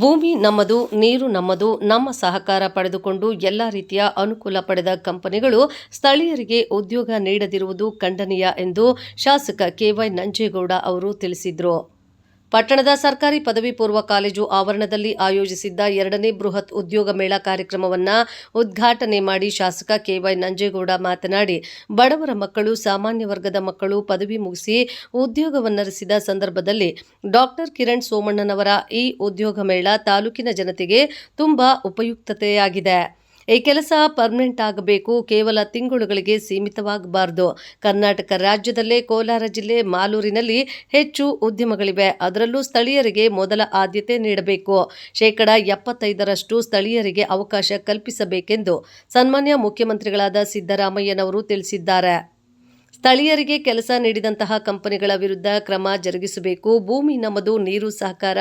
ಭೂಮಿ ನಮ್ಮದು, ನೀರು ನಮ್ಮದು, ನಮ್ಮ ಸಹಕಾರ ಪಡೆದುಕೊಂಡು ಎಲ್ಲ ರೀತಿಯ ಅನುಕೂಲ ಪಡೆದ ಕಂಪನಿಗಳು ಸ್ಥಳೀಯರಿಗೆ ಉದ್ಯೋಗ ನೀಡದಿರುವುದು ಖಂಡನೀಯ ಎಂದು ಶಾಸಕ ಕೆವೈ ನಂಜೇಗೌಡ ಅವರು ತಿಳಿಸಿದರು. ಪಟ್ಟಣದ ಸರ್ಕಾರಿ ಪದವಿ ಪೂರ್ವ ಕಾಲೇಜು ಆವರಣದಲ್ಲಿ ಆಯೋಜಿಸಿದ್ದ ಎರಡನೇ ಬೃಹತ್ ಉದ್ಯೋಗ ಮೇಳ ಕಾರ್ಯಕ್ರಮವನ್ನು ಉದ್ಘಾಟನೆ ಮಾಡಿ ಶಾಸಕ ಕೆವೈ ನಂಜೇಗೌಡ ಮಾತನಾಡಿ, ಬಡವರ ಮಕ್ಕಳು, ಸಾಮಾನ್ಯ ವರ್ಗದ ಮಕ್ಕಳು ಪದವಿ ಮುಗಿಸಿ ಉದ್ಯೋಗವನ್ನರಿಸಿದ ಸಂದರ್ಭದಲ್ಲಿ ಡಾಕ್ಟರ್ ಕಿರಣ್ ಸೋಮಣ್ಣನವರ ಈ ಉದ್ಯೋಗ ಮೇಳ ತಾಲೂಕಿನ ಜನತೆಗೆ ತುಂಬಾ ಉಪಯುಕ್ತತೆಯಾಗಿದೆ. ಈ ಕೆಲಸ ಪರ್ಮನೆಂಟ್ ಆಗಬೇಕು, ಕೇವಲ ತಿಂಗಳುಗಳಿಗೆ ಸೀಮಿತವಾಗಬಾರದು. ಕರ್ನಾಟಕ ರಾಜ್ಯದಲ್ಲೇ ಕೋಲಾರ ಜಿಲ್ಲೆ ಮಾಲೂರಿನಲ್ಲಿ ಹೆಚ್ಚು ಉದ್ಯಮಗಳಿವೆ. ಅದರಲ್ಲೂ ಸ್ಥಳೀಯರಿಗೆ ಮೊದಲ ಆದ್ಯತೆ ನೀಡಬೇಕು. ಶೇಕಡ ಎಪ್ಪತ್ತೈದರಷ್ಟು ಸ್ಥಳೀಯರಿಗೆ ಅವಕಾಶ ಕಲ್ಪಿಸಬೇಕೆಂದು ಸನ್ಮಾನ್ಯ ಮುಖ್ಯಮಂತ್ರಿಗಳಾದ ಸಿದ್ದರಾಮಯ್ಯನವರು ತಿಳಿಸಿದ್ದಾರೆ. ಸ್ಥಳೀಯರಿಗೆ ಕೆಲಸ ನೀಡಿದಂತಹ ಕಂಪನಿಗಳ ವಿರುದ್ಧ ಕ್ರಮ ಜರುಗಿಸಬೇಕು. ಭೂಮಿ ನಮ್ಮದು ನೀರು ಸಹಕಾರ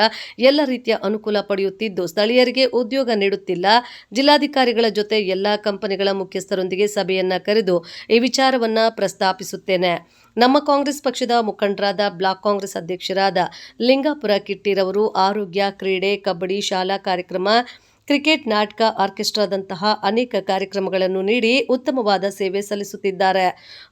ಎಲ್ಲ ರೀತಿಯ ಅನುಕೂಲ ಪಡೆಯುತ್ತಿದ್ದು, ಸ್ಥಳೀಯರಿಗೆ ಉದ್ಯೋಗ ನೀಡುತ್ತಿಲ್ಲ. ಜಿಲ್ಲಾಧಿಕಾರಿಗಳ ಜೊತೆ ಎಲ್ಲ ಕಂಪನಿಗಳ ಮುಖ್ಯಸ್ಥರೊಂದಿಗೆ ಸಭೆಯನ್ನ ಕರೆದು ಈ ವಿಚಾರವನ್ನ ಪ್ರಸ್ತಾಪಿಸುತ್ತೇನೆ. ನಮ್ಮ ಕಾಂಗ್ರೆಸ್ ಪಕ್ಷದ ಮುಖಂಡರಾದ ಬ್ಲಾಕ್ ಕಾಂಗ್ರೆಸ್ ಅಧ್ಯಕ್ಷರಾದ ಲಿಂಗಾಪುರ ಕಿಟ್ಟಿರವರು ಆರೋಗ್ಯ, ಕ್ರೀಡೆ, ಕಬಡ್ಡಿ, ಶಾಲಾ ಕಾರ್ಯಕ್ರಮ ಕ್ರಿಕೆಟ್ ನಾಟಕ ಆರ್ಕೆಸ್ಟ್ರಾದಂತಹ ಅನೇಕ ಕಾರ್ಯಕ್ರಮಗಳನ್ನು ನೀಡಿ ಉತ್ತಮವಾದ ಸೇವೆ ಸಲ್ಲಿಸುತ್ತಿದ್ದಾರೆ.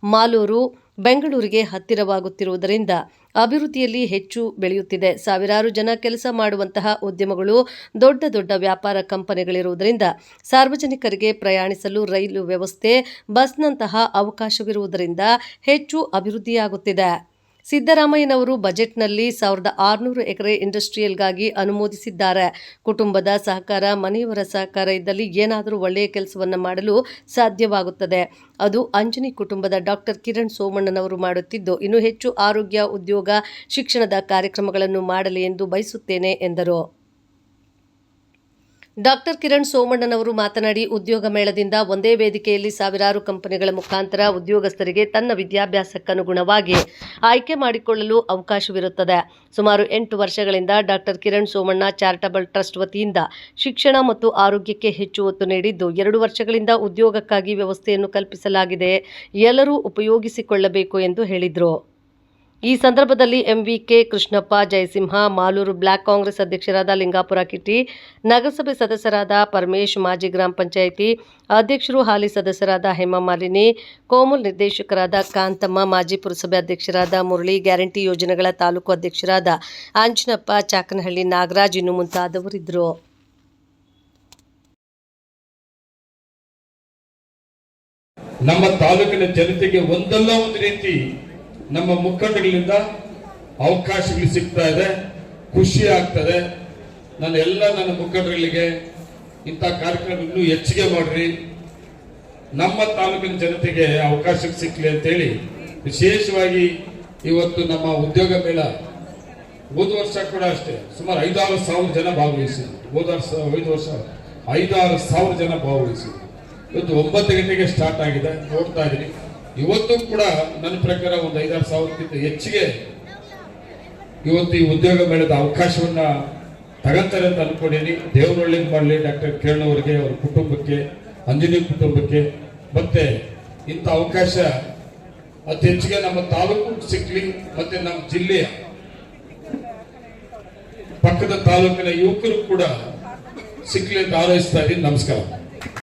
ಮಾಲೂರು, ಬೆಂಗಳೂರಿಗೆ ಹತ್ತಿರವಾಗುತ್ತಿರುವುದರಿಂದ ಅಭಿವೃದ್ಧಿಯಲ್ಲಿ ಹೆಚ್ಚು ಬೆಳೆಯುತ್ತಿದೆ. ಸಾವಿರಾರು ಜನ ಕೆಲಸ ಮಾಡುವಂತಹ ಉದ್ಯಮಗಳು ದೊಡ್ಡ ದೊಡ್ಡ ವ್ಯಾಪಾರ ಕಂಪನಿಗಳಿರುವುದರಿಂದ ಸಾರ್ವಜನಿಕರಿಗೆ ಪ್ರಯಾಣಿಸಲು ರೈಲು ವ್ಯವಸ್ಥೆ, ಬಸ್ನಂತಹ ಅವಕಾಶವಿರುವುದರಿಂದ ಹೆಚ್ಚು ಅಭಿವೃದ್ಧಿಯಾಗುತ್ತಿದೆ. ಸಿದ್ದರಾಮಯ್ಯನವರು ಬಜೆಟ್ನಲ್ಲಿ ಸಾವಿರದ ಆರುನೂರು ಎಕರೆ ಇಂಡಸ್ಟ್ರಿಯಲ್ಗಾಗಿ ಅನುಮೋದಿಸಿದ್ದಾರೆ. ಕುಟುಂಬದ ಸಹಕಾರ, ಮನೆಯವರ ಸಹಕಾರ ಇದ್ದಲ್ಲಿ ಏನಾದರೂ ಒಳ್ಳೆಯ ಕೆಲಸವನ್ನು ಮಾಡಲು ಸಾಧ್ಯವಾಗುತ್ತದೆ. ಅದು ಅಂಜನಿ ಕುಟುಂಬದ ಡಾಕ್ಟರ್ ಕಿರಣ್ ಸೋಮಣ್ಣನವರು ಮಾಡುತ್ತಿದ್ದು, ಇನ್ನೂ ಹೆಚ್ಚು ಆರೋಗ್ಯ, ಉದ್ಯೋಗ, ಶಿಕ್ಷಣದ ಕಾರ್ಯಕ್ರಮಗಳನ್ನು ಮಾಡಲಿ ಎಂದು ಬಯಸುತ್ತೇನೆ, ಎಂದರು. ಡಾಕ್ಟರ್ ಕಿರಣ್ ಸೋಮಣ್ಣನವರು ಮಾತನಾಡಿ, ಉದ್ಯೋಗ ಮೇಳದಿಂದ ಒಂದೇ ವೇದಿಕೆಯಲ್ಲಿ ಸಾವಿರಾರು ಕಂಪನಿಗಳ ಮುಖಾಂತರ ಉದ್ಯೋಗಸ್ಥರಿಗೆ ತನ್ನ ವಿದ್ಯಾಭ್ಯಾಸಕ್ಕನುಗುಣವಾಗಿ ಆಯ್ಕೆ ಮಾಡಿಕೊಳ್ಳಲು ಅವಕಾಶವಿರುತ್ತದೆ. ಸುಮಾರು ಎಂಟು ವರ್ಷಗಳಿಂದ doctor Kiran Somanna charitable trust ವತಿಯಿಂದ ಶಿಕ್ಷಣ ಮತ್ತು ಆರೋಗ್ಯಕ್ಕೆ ಹೆಚ್ಚು ಒತ್ತು ನೀಡಿದ್ದು, ಎರಡು ವರ್ಷಗಳಿಂದ ಉದ್ಯೋಗಕ್ಕಾಗಿ ವ್ಯವಸ್ಥೆಯನ್ನು ಕಲ್ಪಿಸಲಾಗಿದೆ. ಎಲ್ಲರೂ ಉಪಯೋಗಿಸಿಕೊಳ್ಳಬೇಕು ಎಂದು ಹೇಳಿದರು. ಈ ಸಂದರ್ಭದಲ್ಲಿ MVK Krishnappa Jayasimha Malur block Congress ಅಧ್ಯಕ್ಷರಾದ ಲಿಂಗಾಪುರ ಕಿಟ್ಟಿ ನಗರಸಭೆ ಸದಸ್ಯರಾದ ಪರಮೇಶ್ ಮಾಜಿ ಗ್ರಾಮ ಪಂಚಾಯಿತಿ ಅಧ್ಯಕ್ಷರು ಹಾಲಿ ಸದಸ್ಯರಾದ ಹೇಮಮಾಲಿನಿ ಕೋಮಲ್ ನಿರ್ದೇಶಕರಾದ ಕಾಂತಮ್ಮ, ಮಾಜಿ ಪುರಸಭೆ ಅಧ್ಯಕ್ಷರಾದ ಮುರಳಿ, ಗ್ಯಾರಂಟಿ ಯೋಜನೆಗಳ ತಾಲೂಕು ಅಧ್ಯಕ್ಷರಾದ ಆಂಜನಪ್ಪ ಚಾಕನಹಳ್ಳಿ ನಾಗರಾಜ್ ಇನ್ನು ಮುಂತಾದವರಿದ್ದರು. ನಮ್ಮ ತಾಲೂಕಿನ ಜನತೆಗೆ ಒಂದಲ್ಲ ಒಂದು ರೀತಿ ನಮ್ಮ ಮುಖಂಡಗಳಿಂದ ಅವಕಾಶಗಳು ಸಿಗ್ತಾ ಇದೆ, ಖುಷಿ ಆಗ್ತದೆ. ನಾನು ಎಲ್ಲ ನನ್ನ ಮುಖಂಡಗಳಿಗೆ ಇಂಥ ಕಾರ್ಯಕ್ರಮ ಹೆಚ್ಚಿಗೆ ಮಾಡ್ರಿ. ನಮ್ಮ ತಾಲೂಕಿನ ಜನತೆಗೆ ಅವಕಾಶ ಸಿಕ್ಲಿ ಅಂತೇಳಿ ವಿಶೇಷವಾಗಿ ಇವತ್ತು ನಮ್ಮ ಉದ್ಯೋಗ ಮೇಳ ಹೋದ ವರ್ಷ ಕೂಡ ಅಷ್ಟೇ, ಸುಮಾರು ಐದಾರು ಸಾವಿರ ಜನ ಭಾಗವಹಿಸಿದ್ರು. ಹೋದ ವರ್ಷ, ಐದು ವರ್ಷ, ಐದಾರು ಸಾವಿರ ಜನ ಭಾಗವಹಿಸಿದ್ರು. ಇವತ್ತು ಒಂಬತ್ತು ಗಂಟೆಗೆ ಸ್ಟಾರ್ಟ್ ಆಗಿದೆ, ನೋಡ್ತಾ ಇದ್ದೀನಿ. ಇವತ್ತು ಕೂಡ ನನ್ನ ಪ್ರಕಾರ ಒಂದು ಐದಾರು ಸಾವಿರಕ್ಕಿಂತ ಹೆಚ್ಚಿಗೆ ಇವತ್ತು ಈ ಉದ್ಯೋಗ ಮೇಳದ ಅವಕಾಶವನ್ನ ತಗಂತಾರೆ ಅಂತ ಅನ್ಕೊಂಡಿದ್ದೀನಿ. ದೇವನಹಳ್ಳಿ ಮಾಡಲಿ ಡಾಕ್ಟರ್ ಕಿರಣ್ ಅವರಿಗೆ, ಅವ್ರ ಕುಟುಂಬಕ್ಕೆ ಅಂಜನಿ ಕುಟುಂಬಕ್ಕೆ. ಮತ್ತೆ ಇಂಥ ಅವಕಾಶ ಅತಿ ಹೆಚ್ಚಿಗೆ ನಮ್ಮ ತಾಲೂಕು ಸಿಕ್ಲಿ, ಮತ್ತೆ ನಮ್ಮ ಜಿಲ್ಲೆಯ ಪಕ್ಕದ ತಾಲೂಕಿನ ಯುವಕರು ಕೂಡ ಸಿಕ್ಲಿ ಅಂತ ಆರೈಸ್ತಾ ಇದ್ದೀನಿ. ನಮಸ್ಕಾರ.